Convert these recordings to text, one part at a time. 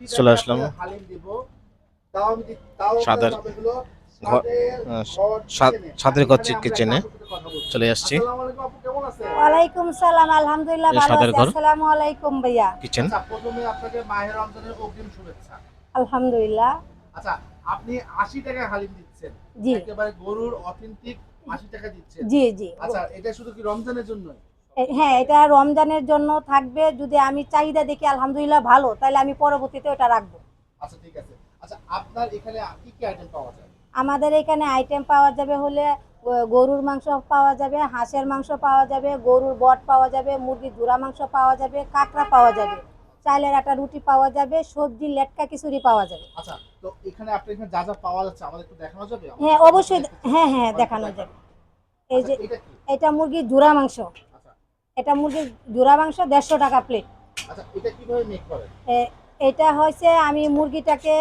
চলে আসলাম। সাদার সাদের ঘর কিচেনে। চলে আসছি? ওয়ালাইকুম সালাম আলহামদুলিল্লাহ ভালো সাদের আছি। ঘর? আসসালামু আলাইকুম ভাইয়া। কিচেন। আচ্ছা, প্রথমে আপনাকে মাহের রমজানের অগ্রিম শুভেচ্ছা। আলহামদুলিল্লাহ। আচ্ছা আপনি আশি টাকা হালিম দিচ্ছেন। জি। একেবারে গরুর অথেন্টিক আশি টাকা দিচ্ছেন। জি জি। আচ্ছা এটা শুধু কি রমজানের জন্য এ- হ্যাঁ এটা রমজানের জন্য থাকবে। যদি আমি চাহিদা দেখি আলহামদুলিল্লাহ ভালো তাহলে আমি পরবর্তীতে ওটা রাখব। আচ্ছা ঠিক আছে। আচ্ছা আপনার এখানে কি কি আইটেম পাওয়া যায়? আমাদের এখানে আইটেম পাওয়া যাবে হলে গরুর মাংস পাওয়া যাবে হাঁসের মাংস পাওয়া যাবে গরুর বট পাওয়া যাবে মুরগির ধুরা মাংস পাওয়া যাবে কাঁকড়া পাওয়া যাবে চাইলের একটা রুটি পাওয়া যাবে সবজি লেটকা খিচুড়ি পাওয়া যাবে। আচ্ছা তো এখানে আপনার এখানে যা যা পাওয়া যাচ্ছে আমাদের একটু দেখানো যাবে? হ্যাঁ অবশ্যই হ্যাঁ হ্যাঁ দেখানো যাবে। এই যে আচ্ছা, এটা এটা মুরগির ধুরা মাংস। এটা মুরগির ধুরা মাংস দেড়শো টাকা প্লেট আচ্ছা এটা হচ্ছে আমি মুরগিটাকে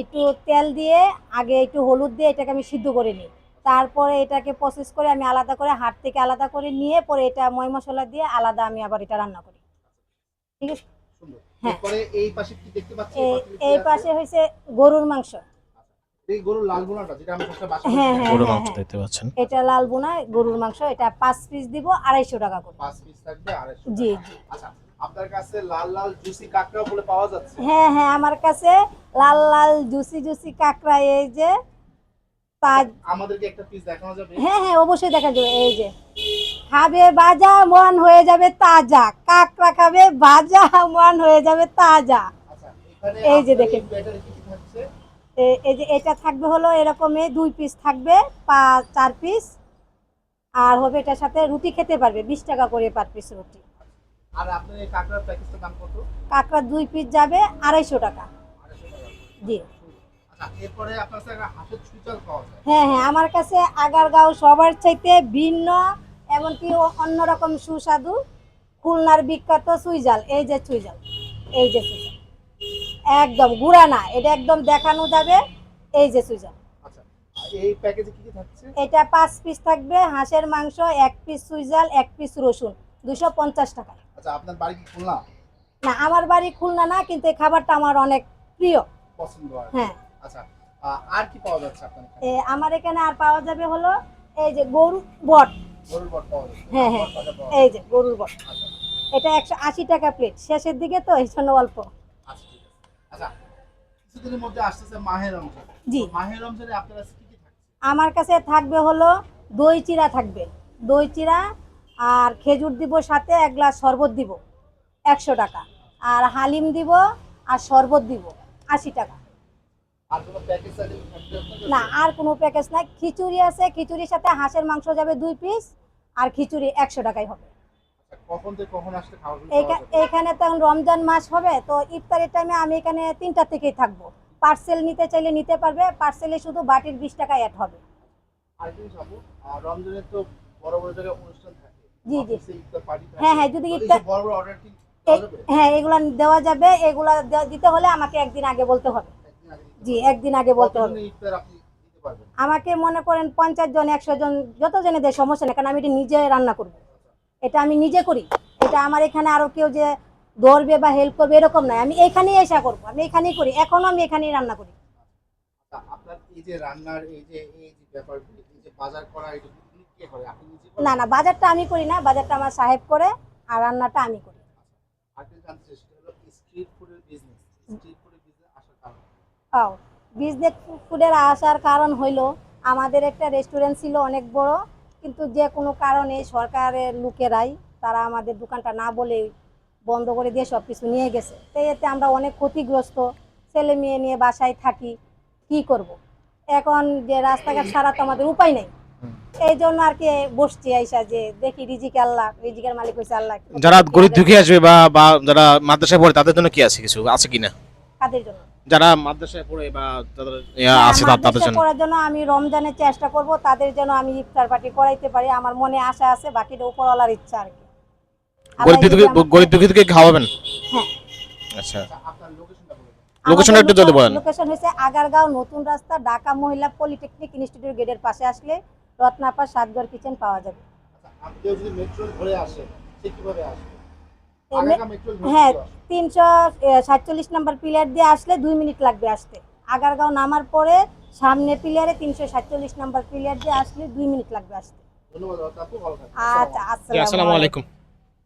একটু তেল দিয়ে আগে একটু হলুদ দিয়ে এটাকে আমি সিদ্ধ করে নিই। তারপরে এটাকে প্রসেস করে আমি আলাদা করে হাট থেকে আলাদা করে নিয়ে পরে এটা ময় মশলা দিয়ে আলাদা আমি আবার এটা রান্না করি। ঠিক আছে? হ্যাঁ। এই? পাশে হয়েছে গরুর মাংস। এই গরুর লাল বোনাটা যেটা আমরা সবসময় বাসা হ্যাঁ, হ্যাঁ। মাংস দেখতে পাচ্ছেন। এটা লাল বোনা গরুর মাংস এটা পাঁচ পিস দিব আড়াইশো টাকা করে। পাঁচ পিস থাকবে আড়াইশো জি জি। আচ্ছা আপনার কাছে লাল লাল জুসি কাঁকড়া বলে পাওয়া যাচ্ছে? হ্যাঁ হ্যাঁ আমার কাছে লাল লাল জুসি জুসি কাঁকড়া এই যে তাজ আমাদেরকে একটা পিস দেখানো যাবে? হ্যাঁ হ্যাঁ অবশ্যই দেখা যাবে এই যে। খাবে ভাজা মন হয়ে যাবে তাজা। কাঁকড়া খাবে ভাজা মন হয়ে যাবে তাজা। আচ্ছা এই যে দেখেন। এই যে এটা থাকবে হলো এরকমই দুই পিস থাকবে পা চার পিস আর হবে এটার সাথে রুটি খেতে পারবে বিশ টাকা করে পার পিস রুটি। আর আপনার এই কাঁকড়ার প্যাকেজটার দাম কত? কাঁকড়া দুই পিস যাবে আড়াইশো টাকা। জি। আচ্ছা হ্যাঁ হ্যাঁ আমার কাছে আগারগাঁও সবার চাইতে ভিন্ন এমনকি অন্যরকম সুস্বাদু। খুলনার বিখ্যাত সুইজাল এই যে সুইজাল এই যে সুইজাল। একদম গুড়া না এটা একদম দেখানো যাবে। এই যে সুইজাল আচ্ছা এটা পাঁচ পিস থাকবে হাঁসের মাংস এক পিস সুইজাল এক পিস রসুন দুশো পঞ্চাশ টাকা। আচ্ছা আপনার বাড়ি কি খুলনা? না আমার বাড়ি খুলনা না কিন্তু এই খাবারটা আমার অনেক প্রিয়। পছন্দ হ্যাঁ। আচ্ছা আর কি পাওয়া যাচ্ছে আপনার আমার এখানে আর পাওয়া যাবে হলো এই যে গরু বট। গরুর বট পাওয়া যাচ্ছে। হ্যাঁ, হ্যাঁ। এই যে গরুর বট। এটা একশো আশি টাকা প্লেট শেষের দিকে তো এই জন্য অল্প। আচ্ছা ঠিক আছে কিছুদিনের মধ্যে আসতেছে মাহের রমজান। জি। মাহের রমজানে আপনার কাছে কি কি থাকছে? আমার কাছে থাকবে হলো দই চিরা থাকবে। দই চিরা আর খেজুর দিব সাথে এক গ্লাস শরবত দিব একশো টাকা। আর হালিম দিব আর শরবত দিব আশি টাকা। না আর কোনো প্যাকেজ নাই। খিচুড়ি আছে খিচুড়ির সাথে হাঁসের মাংস যাবে দুই পিস আর খিচুড়ি একশো টাকাই হবে। কখন থেকে কখন? এইখানে তো এখন রমজান মাস হবে তো ইফতারের টাইমে আমি এখানে তিনটা থেকেই থাকব। পার্সেল নিতে চাইলে নিতে পারবে পার্সেলে শুধু বাটির বিশ টাকা অ্যাড হবে। আর কি যাব আর রমজানে তো বড় বড় জায়গায় অনুষ্ঠান থাকে। জি, জি। হ্যাঁ, হ্যাঁ, যদি ইফতার- বড় বড় অর্ডার হ্যাঁ এগুলা দেওয়া যাবে এগুলা দিতে হলে আমাকে একদিন আগে বলতে হবে। জি একদিন আগে বলতে হবে। আমাকে মনে করেন পঞ্চাশ জন একশো জন যত জনে দেয় সমস্যা নেই কারণ আমি এটা নিজে রান্না করব। এটা আমি নিজে করি। এটা আমার এখানে আরও কেউ যে ধরবে বা হেল্প করবে এরকম নয়। আমি এখানেই এসা করব। আমি এখানেই করি। এখনও আমি এখানেই রান্না করি। করেন? না না বাজারটা আমি করি না। বাজারটা আমার সাহেব করে আর রান্নাটা আমি করি। বিজনেস বিজনেস ফুডের আসার কারণ হইল আমাদের একটা রেস্টুরেন্ট ছিল অনেক বড়। কিন্তু যে কোনো কারণে সরকারের লোকেরাই তারা আমাদের দোকানটা না বলে বন্ধ করে দিয়ে সব কিছু নিয়ে গেছে। তো এতে আমরা অনেক ক্ষতিগ্রস্ত। ছেলে মেয়ে নিয়ে বাসায় থাকি কি করব। এখন যে রাস্তাঘাট ছাড়া তো আমাদের উপায় নেই। এই জন্য আর কি বসছি আইসা যে দেখি রিজিক আল্লাহ রিজিকের মালিক হয়েছে আল্লাহ। যারা গরিব দুঃখী আসবে বা বা যারা মাদ্রাসায় পড়ে তাদের জন্য কি আছে কিছু? আছে কিনা কাদের জন্য। যারা মাদ্রাসায় পড়ে বা হ্যাঁ, আছে তাদের জন্য। পড়ার জন্য আমি রমজানের চেষ্টা করব তাদের জন্য আমি ইফতার পার্টি করাইতে পারি আমার মনে আশা আছে বাকিটা উপরওয়ালার ইচ্ছা আর কি। গরিব দুঃখী গরিব দুঃখীদেরকে খাওয়াবেন? হ্যাঁ। আচ্ছা। আচ্ছা লোকেশনটা একটু যদি বলেন। লোকেশন হচ্ছে আগারগাঁও নতুন রাস্তা ঢাকা মহিলা পলিটেকনিক ইনস্টিটিউট গেটের পাশে আসলে রত্নাপা সাতগড় কিচেন পাওয়া যাবে। আচ্ছা আপনি যদি মেট্রো ধরে আসে সে কীভাবে আসবে? হ্যাঁ তিনশো সাতচল্লিশ নাম্বার প্লেয়ার দিয়ে আসলে দুই মিনিট লাগবে আসতে। আগারগাঁও নামার পরে সামনে প্লেয়ারে তিনশো সাতচল্লিশ নাম্বার প্লেয়ার দিয়ে আসলে দুই মিনিট লাগবে আসতে। আচ্ছা আসসালামু আলাইকুম।